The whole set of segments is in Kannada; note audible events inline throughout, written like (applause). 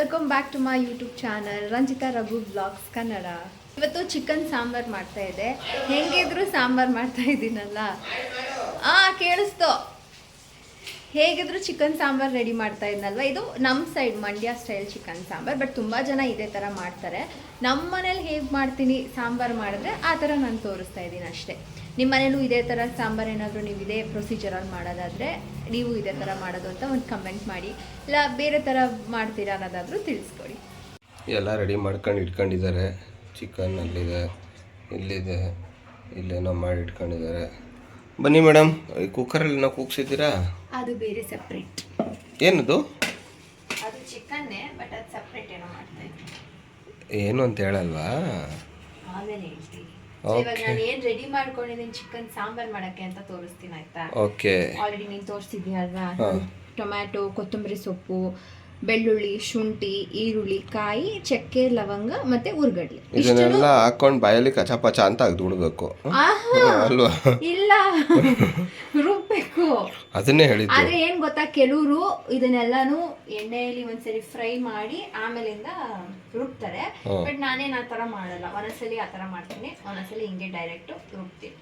Welcome back to my YouTube channel Ranjitha Raghu blogs Kannada ಇವತ್ತು ಚಿಕನ್ ಸಾಂಬಾರ್ ಮಾಡ್ತಾ ಇದೆ. ಹೆಂಗಿದ್ರು ಸಾಂಬಾರ್ ಮಾಡ್ತಾ ಇದ್ದೀನಲ್ಲ? ಆ, ಕೇಳಿಸ್ತು. ಹೇಗಿದ್ರು ಚಿಕನ್ ಸಾಂಬಾರ್ ರೆಡಿ ಮಾಡ್ತಾ ಇದ್ನಲ್ವ? ಇದು ನಮ್ಮ side Mandya style chicken sambar but ತುಂಬ ಜನ ಇದೇ ಥರ ಮಾಡ್ತಾರೆ. ನಮ್ಮ ಮನೇಲಿ ಹೇಗೆ ಮಾಡ್ತೀನಿ ಸಾಂಬಾರ್ ಮಾಡಿದ್ರೆ ಆ ಥರ ನಾನು ತೋರಿಸ್ತಾ ಇದ್ದೀನಿ ಅಷ್ಟೇ. ನಿಮ್ಮ ಮನೇಲೂ ಇದೇ ಥರ ಸಾಂಬಾರ್ ಏನಾದರೂ ನೀವು ಇದೇ ಪ್ರೊಸೀಜರಲ್ಲಿ ಮಾಡೋದಾದರೆ ನೀವು ಇದೇ ಥರ ಮಾಡೋದು ಅಂತ ಒಂದು ಕಮೆಂಟ್ ಮಾಡಿ. ಇಲ್ಲ, ಬೇರೆ ಥರ ಮಾಡ್ತೀರಾ ಅನ್ನೋದಾದರೂ ತಿಳಿಸ್ಕೊಡಿ. ಎಲ್ಲ ರೆಡಿ ಮಾಡ್ಕೊಂಡು ಇಟ್ಕೊಂಡಿದ್ದಾರೆ. ಚಿಕನ್ ಅಲ್ಲಿದೆ, ಇಲ್ಲಿದೆ, ಇಲ್ಲೇನೋ ಮಾಡಿ ಇಟ್ಕೊಂಡಿದ್ದಾರೆ. ಬನ್ನಿ ಮೇಡಮ್ ಕುಕ್ಕರಲ್ಲಿ ನಾವು ಕೂಗ್ಸಿದ್ದೀರಾ? ಅದು ಬೇರೆ ಸಪ್ರೇಟ್ ಏನದು? ಅದು ಚಿಕನ್ನೇ ಬಟ್ ಅದು ಸಪ್ರೇಟ್ ಏನೋ ಮಾಡ್ತಾ ಇದ್ದೀನಿ ಏನು ಅಂತ ಹೇಳಲ್ವಾ? ಆಮೇಲೆ ಹೇಳ್ತೀನಿ. ಇವಾಗ ನಾನು ಏನು ರೆಡಿ ಮಾಡ್ಕೊಂಡಿದ್ದೀನಿ ಚಿಕನ್ ಸಾಂಬಾರ್ ಮಾಡಕ್ಕೆ ಅಂತ ತೋರಿಸ್ತೀನಿ ಆಯ್ತಾ? ಓಕೆ ಆಲ್ರೆಡಿ ನೀನು ತೋರಿಸ್ತಿದ್ದೀಯ ಅಲ್ವಾ ಟೊಮ್ಯಾಟೊ ಕೊತ್ತಂಬರಿ ಸೊಪ್ಪು ಬೆಳ್ಳುಳ್ಳಿ ಶುಂಠಿ ಈರುಳ್ಳಿ ಕಾಯಿ ಚಕ್ಕೆ ಲವಂಗ ಮತ್ತೆ ಉರ್ಗಡ್ಲೆ. ಇದನ್ನೆಲ್ಲ ಹಾಕೊಂಡು ಬಾಯಲ್ಲಿ ಕಚಪಚ ಅಂತ ಅಗ್ದು ಬಿಡ್ಬೇಕು ಆಹಾ! ಅಲ್ವಾ? ಇಲ್ಲ. (laughs) ರುಬ್ಬೇಕು ಅದನ್ನೇ ಹೇಳಿದ್ದು. ಆದ್ರೆ ಏನ್ ಗೊತ್ತಾ ಕೆಲವರು ಇದನ್ನೆಲ್ಲಾನು ಎಣ್ಣೆಯಲ್ಲಿ ಒಂದ್ಸರಿ ಫ್ರೈ ಮಾಡಿ ಆಮೇಲಿಂದ ರುಬ್ತಾರೆ. ಬಟ್ ನಾನೇನ್ ಆ ತರ ಮಾಡಲ್ಲ. ಒಂದೊಂದ್ಸಲಿ ಆ ತರ ಮಾಡ್ತೀನಿ. ಒಂದೊಂದ್ಸಲಿ ಹಿಂಗೆ ಡೈರೆಕ್ಟ್ ರುಬ್ತೀನಿ.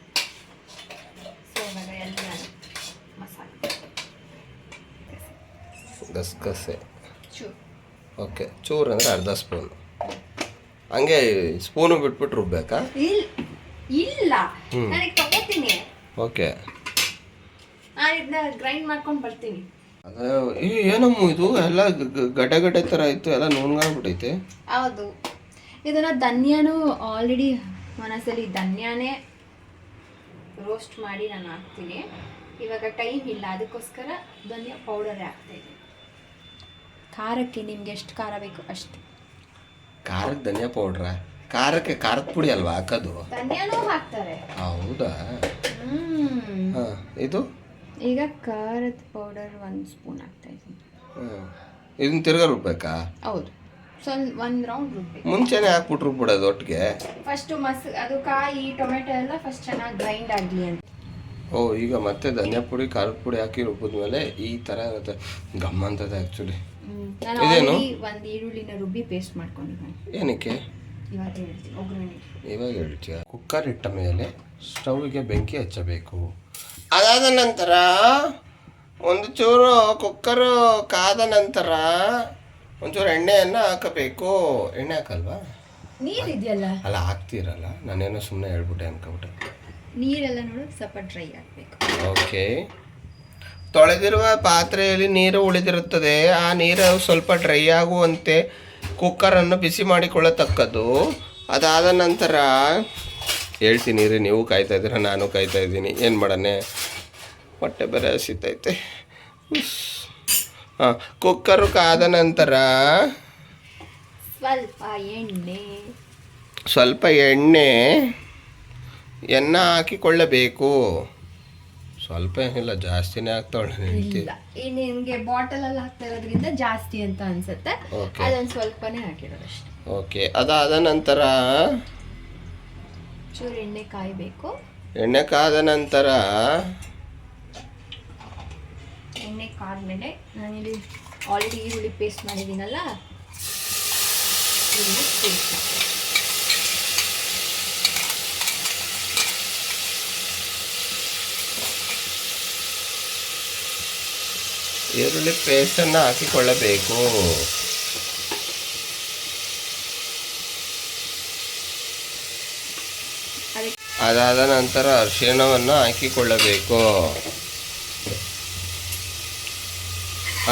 ಸೊ ಇವಾಗ ಎಲ್ಲ ಮಸಾಲೆ. ಗಸಗಸೆ. ಓಕೆ ಚೂರು ಅಂದ್ರೆ ಅರ್ಧ ಸ್ಪೂನ್. ಹಂಗೆ ಸ್ಪೂನು ಬಿಟ್ಬಿಟ್ಟು ರುಬ್ಬೇಕಾ? ಇಲ್ಲ. ಇಲ್ಲ ನನಗೆ ತಗೋತೀನಿ. ಓಕೆ. ನಾನು ಇದನ್ನ ಗ್ರೈಂಡ್ ಮಾಡ್ಕೊಂಡು ಬರ್ತೀನಿ. ಈ ಏನಮ್ಮ ಇದು ಎಲ್ಲ ಗಡ್ಡೆ ಗಡ್ಡೆ ಥರ ಇತ್ತು ಎಲ್ಲ ನುಣ್ಗಾಗ್ಬಿಟ್ಟೈತೆ ಹೌದು. ಇದನ್ನ ಧನ್ಯನೂ ಆಲ್ರೆಡಿ ಮನಸ್ಸಲ್ಲಿ ಧನ್ಯನೇ ರೋಸ್ಟ್ ಮಾಡಿ ನಾನು ಹಾಕ್ತೀನಿ. ಇವಾಗ ಟೈಮ್ ಇಲ್ಲ ಅದಕ್ಕೋಸ್ಕರ ಧನ್ಯ ಪೌಡರೇ ಹಾಕ್ತಾ ಖಾರಕ್ಕೆ ನಿಮ್ಗೆ ಎಷ್ಟು ಖಾರ ಬೇಕು ಅಷ್ಟು. ಖಾರಕ್ಕೆ ಧನಿಯಾ ಪೌಡ್ರ ಖಾರಕ್ಕೆ ಖಾರದ ಪುಡಿ ಅಲ್ವಾ ಹಾಕೋದು? ಧನ್ಯನೂ ಹಾಕ್ತಾರೆ. ಹೌದಾ? ಹ್ಮ್. ಇದು? ಈಗ ಖಾರದ ಪೌಡರ್ ಒಂದು ಸ್ಪೂನ್ ಹಾಕ್ತಾ ಇದ್ದೀನಿ. ಇದನ್ನ ತಿರ್ಗಾ ರುಬ್ಬೇಕಾ? ಹೌದು. ಸ್ವಲ್ಪ ಒಂದು ರೌಂಡ್ ರುಬ್ಬಿ ಮುಂಚೆನೇ ಹಾಕ್ಬಿಟ್ಟು ರುಬ್ಬಿಡೋದು ಒಟ್ಟಿಗೆ? ಫಸ್ಟು ಮಸ್ ಅದು ಕಾಯಿ ಟೊಮೆಟೊ ಎಲ್ಲ ಫಸ್ಟ್ ಚೆನ್ನಾಗಿ ಗ್ರೈಂಡ್ ಆಗಲಿ ಅಂತ. ಓ ಈಗ ಮತ್ತೆ ಧನಿಯಾ ಪುಡಿ ಖಾರದ ಪುಡಿ ಹಾಕಿ ರುಬ್ಬಿದ್ಮೇಲೆ ಈ ಥರ ಇರುತ್ತೆ. ಗಮ್ ಅಂತದೆ ಆ್ಯಕ್ಚುಲಿ ನಾನು ಇದೇನು? ಒಂದು ಈರುಳ್ಳಿನ ರುಬ್ಬಿ ಪೇಸ್ಟ್ ಮಾಡ್ಕೊಂಡಿದ್ದೀನಿ. ಏನಕ್ಕೆ? ಇವಾಗ ಹೇಳ್ತೀನಿ ಒಗ್ಗರಣೆ ಇವಾಗ ಹೇಳ್ತೀಯ? ಕುಕ್ಕರ್ ಇಟ್ಟ ಮೇಲೆ ಸ್ಟವ್ಗೆ ಬೆಂಕಿ ಹಚ್ಚಬೇಕು. ಅದಾದ ನಂತರ ಒಂದು ಚೂರು ಕುಕ್ಕರು ಕಾದ ನಂತರ ಒಂಚೂರು ಎಣ್ಣೆಯನ್ನು ಹಾಕಬೇಕು. ಎಣ್ಣೆ ಹಾಕಲ್ವಾ? ನೀರಿದೆಯಲ್ಲ? ಅಲ್ಲ ಹಾಕ್ತಿರಲ್ಲ. ನಾನೇನೋ ಸುಮ್ಮನೆ ಹೇಳ್ಬಿಟ್ಟೆ ಅನ್ಕೊಬಿಟ್ಟೆ. ನೀರೆಲ್ಲ ನೋಡು ಸ್ವಲ್ಪ ಡ್ರೈ ಆಗಬೇಕು. ಓಕೆ. ತೊಳೆದಿರುವ ಪಾತ್ರೆಯಲ್ಲಿ ನೀರು ಉಳಿದಿರುತ್ತದೆ. ಆ ನೀರು ಸ್ವಲ್ಪ ಡ್ರೈ ಆಗುವಂತೆ ಕುಕ್ಕರನ್ನು ಬಿಸಿ ಮಾಡಿಕೊಳ್ಳತಕ್ಕದ್ದು. ಅದಾದ ನಂತರ ಹೇಳ್ತೀನಿ ರೀ ನೀವು ಕಾಯ್ತಾ ಇದ್ದೀರ ನಾನು ಕಾಯ್ತಾ ಇದ್ದೀನಿ. ಏನು ಮಾಡೋಣ ಹೊಟ್ಟೆ ಬೇರೆ ಹಸಿತೈತೆ. ಹಾಂ ಕುಕ್ಕರು ಕಾದ ನಂತರ ಸ್ವಲ್ಪ ಎಣ್ಣೆ. ಸ್ವಲ್ಪ ಎಣ್ಣೆ ಎನ್ನ ಹಾಕಿಕೊಳ್ಳಬೇಕು. ಸ್ವಲ್ಪ ಏನಿಲ್ಲ ಜಾಸ್ತಿನೇ ಆಗ್ತಾವಳೆ ಇಲ್ಲ ಈ ನಿನ್ಗೆ ಬಾಟಲ್ ಅಲ್ಲಿ ಹಾಕ್ತಾ ಇರೋದ್ರಿಂದ ಜಾಸ್ತಿ ಅಂತ ಅನ್ಸುತ್ತೆ. ಓಕೆ ಅದೊಂದು ಸ್ವಲ್ಪನೇ ಹಾಕಿರೋದು ಅಷ್ಟೇ. ಓಕೆ ಅದಾದ ನಂತರ ಚೂರು ಎಣ್ಣೆ ಕಾಯಬೇಕು. ಎಣ್ಣೆ ಕಾದ ನಂತರ ಎಣ್ಣೆ ಕಾದ್ಮೇಲೆ ನಾನಿಲ್ಲಿ ಆಲ್ರೆಡಿ ಈರುಳ್ಳಿ ಪೇಸ್ಟ್ ಮಾಡಿದ್ದೀನಲ್ಲ ಈರುಳ್ಳಿ ಪೇಸ್ಟ್. ಈರುಳ್ಳಿ ಪೇಸ್ಟನ್ನು ಹಾಕಿಕೊಳ್ಳಬೇಕು ಅದಕ್ಕೆ ಅದಾದ ನಂತರ ಅರಿಶಿಣವನ್ನು ಹಾಕಿಕೊಳ್ಳಬೇಕು.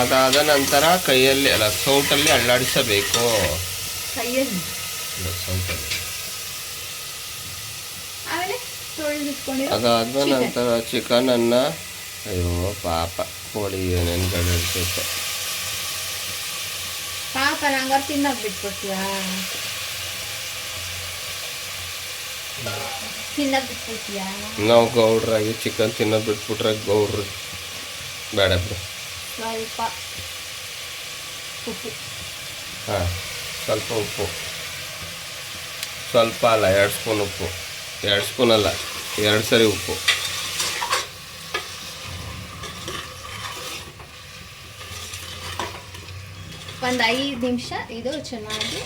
ಅದಾದ ನಂತರ ಕೈಯಲ್ಲಿ ಅಲ್ಲ ಸೌಟಲ್ಲಿ ಅಳ್ಳಾಡಿಸಬೇಕು ಅದಾದ ನಂತರ ಚಿಕನನ್ನು ಅಯ್ಯೋ ಪಾಪ ಕೋಳಿ ಏನೇನು ಇರ್ತೈತೆ ಪಾಪ ನಂಗೆ ಬಿಟ್ಕೊಡ್ತೀಯಾ ನಾವು ಗೌಡ್ರಾಗಿ ಚಿಕನ್ ತಿನ್ನೋದು ಬಿಟ್ಬಿಟ್ರೆ ಗೌಡ್ರು ಬೇಡ ಬಿಡು ಸ್ವಲ್ಪ ಉಪ್ಪು. ಹಾಂ ಸ್ವಲ್ಪ ಉಪ್ಪು. ಸ್ವಲ್ಪ ಅಲ್ಲ ಎರಡು ಸ್ಪೂನ್ ಉಪ್ಪು. ಎರಡು ಸ್ಪೂನ್ ಅಲ್ಲ ಎರಡು ಸರಿ ಉಪ್ಪು. ಒಂದು ಒಂದು ಐದು ನಿಮಿಷ ಇದು ಚೆನ್ನಾಗಿ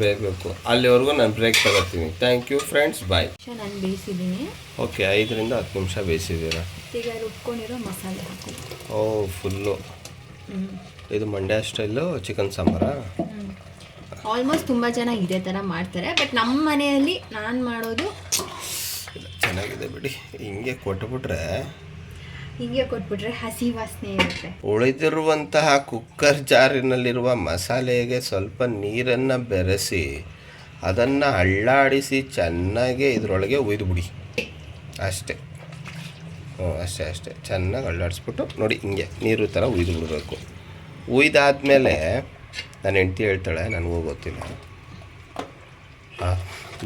ಬೇಯಬೇಕು ಅಲ್ಲಿವರೆಗೂ ನಾನು ಬ್ರೇಕ್ ತಗೋತೀನಿ. ಥ್ಯಾಂಕ್ ಯು ಫ್ರೆಂಡ್ಸ್ ಬಾಯ್ ನಾನು ಬೇಯಿಸಿದ್ದೀನಿ. ಓಕೆ ಐದರಿಂದ ಹತ್ತು ನಿಮಿಷ ಬೇಯಿಸಿದ್ದೀರಾ? ಈಗ ರುಬ್ಕೊಂಡಿರೋ ಮಸಾಲೆ ಹಾಕಿ ಓ ಫುಲ್ಲು. ಇದು ಮಂಡ್ಯ ಸ್ಟೈಲು ಚಿಕನ್ ಸಾಂಬಾರಾ? ಆಲ್ಮೋಸ್ಟ್ ತುಂಬ ಜನ ಇದೇ ಥರ ಮಾಡ್ತಾರೆ ಬಟ್ ನಮ್ಮ ಮನೆಯಲ್ಲಿ ನಾನು ಮಾಡೋದು ಚೆನ್ನಾಗಿದೆ ಬಿಡಿ. ಹಿಂಗೆ ಕೊಟ್ಬಿಟ್ರೆ ಹೀಗೆ ಕೊಟ್ಬಿಟ್ರೆ ಹಸಿ ವಾಸನೆ ಇರುತ್ತೆ. ಉಳಿದಿರುವಂತಹ ಕುಕ್ಕರ್ ಜಾರಿನಲ್ಲಿರುವ ಮಸಾಲೆಗೆ ಸ್ವಲ್ಪ ನೀರನ್ನು ಬೆರೆಸಿ, ಅದನ್ನು ಅಳ್ಳಾಡಿಸಿ ಚೆನ್ನಾಗಿ ಇದರೊಳಗೆ ಬಿಡಿ. ಅಷ್ಟೇ. ಹ್ಞೂ, ಅಷ್ಟೇ ಅಷ್ಟೇ. ಚೆನ್ನಾಗಿ ಅಳ್ಳಾಡಿಸ್ಬಿಟ್ಟು ನೋಡಿ ಹಿಂಗೆ ನೀರು ಥರ ಉಯ್ದು ಬಿಡಬೇಕು. ಉಯ್ದಾದ್ಮೇಲೆ ನನ್ನ ಹೆಂಡ್ತಿ ಹೇಳ್ತಾಳೆ, ನನಗೂ ಗೊತ್ತಿಲ್ಲ.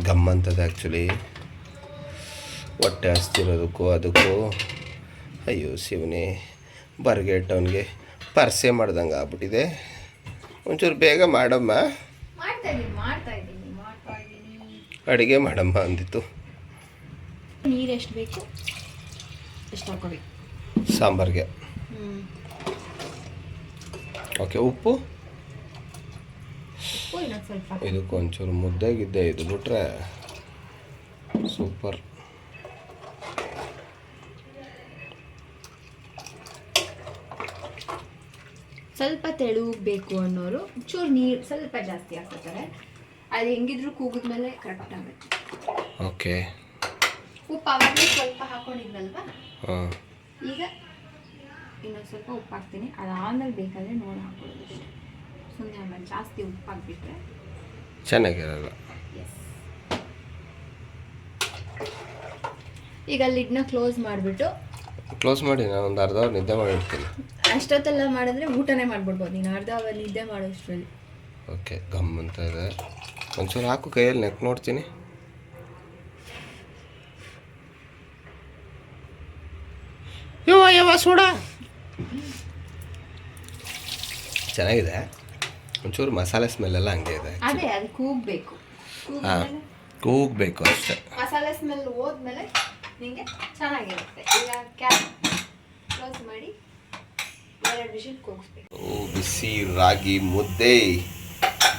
ಗಮ್ ಅಂತದೆ ಆ್ಯಕ್ಚುಲಿ ಹೊಟ್ಟೆ ಹಸ್ತಿರೋದಕ್ಕೂ ಅದಕ್ಕೂ ಅಯ್ಯೋ ಶಿವನೇ ಬರ್ಗೇಟ್ ಅವನಿಗೆ ಪರ್ಸೆ ಮಾಡ್ದಂಗೆ ಆಗ್ಬಿಟ್ಟಿದೆ. ಒಂಚೂರು ಬೇಗ ಮಾಡಮ್ಮ. ಅಡುಗೆ ಮಾಡಮ್ಮ ಅಂದಿತ್ತು. ನೀರು ಎಷ್ಟು ಬೇಕು? ಎಷ್ಟು ಹಾಕೋಬೇಕು? ಸಾಂಬಾರಿಗೆ. ಓಕೆ ಉಪ್ಪು? ಇದಕ್ಕೊಂಚೂರು ಮುದ್ದೆಗಿದ್ದೆ ಇದು ಬಿಟ್ರೆ ಸೂಪರ್. ಸ್ವಲ್ಪ ತೆಳು ಬೇಕು ಅನ್ನೋರು ಚೂರು ನೀರು ಸ್ವಲ್ಪ ಜಾಸ್ತಿ ಹಾಕೋತಾರೆ ಅದು ಹೆಂಗಿದ್ರು ಕೂಗಿದ್ಮೇಲೆ ಕರೆಕ್ಟ್ ಆಗುತ್ತೆ ಓಕೆ. ಉಪ್ಪು ಅವಾಗಲೇ ಸ್ವಲ್ಪ ಹಾಕೊಂಡಿದ್ನಲ್ವಾ? ಹಾಂ. ಈಗ ಇನ್ನೊಂದು ಸ್ವಲ್ಪ ಉಪ್ಪು ಹಾಕ್ತೀನಿ. ಅದಾದ್ಮೇಲೆ ಬೇಕಾದರೆ ನೋಡಿ ಹಾಕೊಳ್ಳೋದು ಅಷ್ಟೇ. ಸುಮ್ಮನೆ ಆಮೇಲೆ ಜಾಸ್ತಿ ಉಪ್ಪು ಹಾಕ್ಬಿಟ್ರೆ. ಚೆನ್ನಾಗಿರಲ್ಲ. ಈಗ ಈಗ ಲಿಡ್ನ ಕ್ಲೋಸ್ ಮಾಡಿಬಿಟ್ಟು ಕ್ಲೋಸ್ ಮಾಡಿ ನಾನು ಒಂದು ಅರ್ಧ ಅವರ್ ನಿದ್ದೆ ಮಾಡಿರ್ತೀನಿ. ಅಷ್ಟೊತ್ತೆಲ್ಲ ಮಾಡಿದ್ರೆ ಊಟನೇ ಮಾಡ್ಬಿಡ್ಬೋದು. ನೀನು ಅರ್ಧ ಅವರ್ ನಿದ್ದೆ ಮಾಡೋಷ್ಟರಲ್ಲಿ ಓಕೆ ಗಮ್ ಅಂತ ಇದೆ. ಒಂಚೂರು ಹಾಕು ಕೈಯಲ್ಲಿ ನೆಕ್ ನೋಡ್ತೀನಿ. ಯವ್ವ ಯವ್ವ ಸೋಡ. ಚೆನ್ನಾಗಿದೆ. ಒಂಚೂರು ಮಸಾಲೆ ಸ್ಮೆಲ್ ಎಲ್ಲ ಹಂಗೆ ಇದೆ ಅದೇ ಅದು ಕೂಗಬೇಕು. ಹಾಂ ಕೂಗಬೇಕು ಅಷ್ಟೇ. ಮಸಾಲೆ ಸ್ಮೆಲ್ ಹೋದ್ಮೇಲೆ ನಿಮಗೆ ಚೆನ್ನಾಗಿರುತ್ತೆ. ಈಗ ಕ್ಯಾಪ್ ಕ್ಲೋಸ್ ಮಾಡಿ ಎರಡು ವಿಷಲ್ ಕೂಗಿಸ್ಬೇಕು ಓ ಬಿಸಿ ರಾಗಿ ಮುದ್ದೆ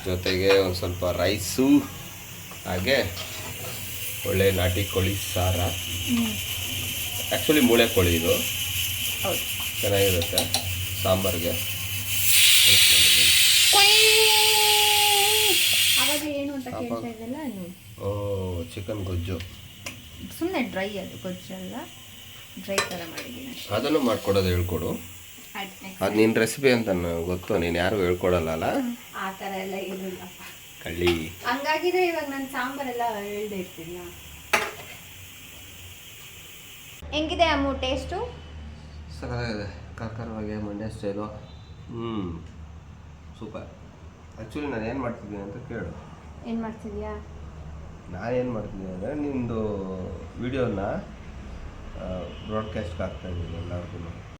ಜೊತೆಗೆ ಒಂದು ಸ್ವಲ್ಪ ರೈಸು ಹಾಗೆ ಒಳ್ಳೆ ನಾಟಿ ಕೋಳಿ ಸಾರ. ಆ್ಯಕ್ಚುಲಿ ಮೂಳೆ ಕೋಳಿ ಇದು. ಚೆನ್ನಾಗಿರುತ್ತೆ ಸಾಂಬಾರಿಗೆ. ಓ ಚಿಕನ್ ಗೊಜ್ಜು. ಸುಮ್ಮನೆ ಡ್ರೈ ಅದು ಗೊಜ್ಜಲ್ಲ ಡ್ರೈ ಥರ ಮಾಡಿದ್ದೀನಿ ಅದನ್ನು ಮಾಡ್ಕೊಡೋದು ಹೇಳ್ಕೊಡು. ಅದು ನಿನ್ನ ರೆಸಿಪಿ ಅಂತ ನನಗೆ ಗೊತ್ತು ನೀನು ಯಾರು ಹೇಳ್ಕೊಡಲ್ಲ ಅಲ್ಲ? ಆ ಥರ ಎಲ್ಲ ಏನಿಲ್ಲಪ್ಪ. ಕಳ್ಳಿ. ಹಂಗಾಗಿದೆ ಇವಾಗ ನಾನು ಸಾಂಬಾರೆಲ್ಲ ಹೇಳ್ದೆ ಇರ್ತೀನಿ ಹೆಂಗಿದೆ ಅಮ್ಮು ಟೇಸ್ಟು ಕರ್ಕರ್ ಕಾಕರವಾಗಿ ಮಂಡ್ಯ ಸ್ಟೈಲು ಹ್ಞೂ ಸೂಪರ್. ಆ್ಯಕ್ಚುಲಿ ನಾನು ಏನು ಮಾಡ್ತಿದ್ದೀನಿ ಅಂತ ಕೇಳು. ಏನು ಮಾಡ್ತಿದ್ಯಾ? ನಾನೇನು ಮಾಡ್ತಿದ್ದೀನಿ ಅಂದರೆ ನಿಮ್ಮದು ವಿಡಿಯೋನ ಬ್ರಾಡ್ಕಾಸ್ಟ್ಗೆ ಹಾಕ್ತಾ ಇದ್ದೀನಿ ಎಲ್ಲರಿಗೂ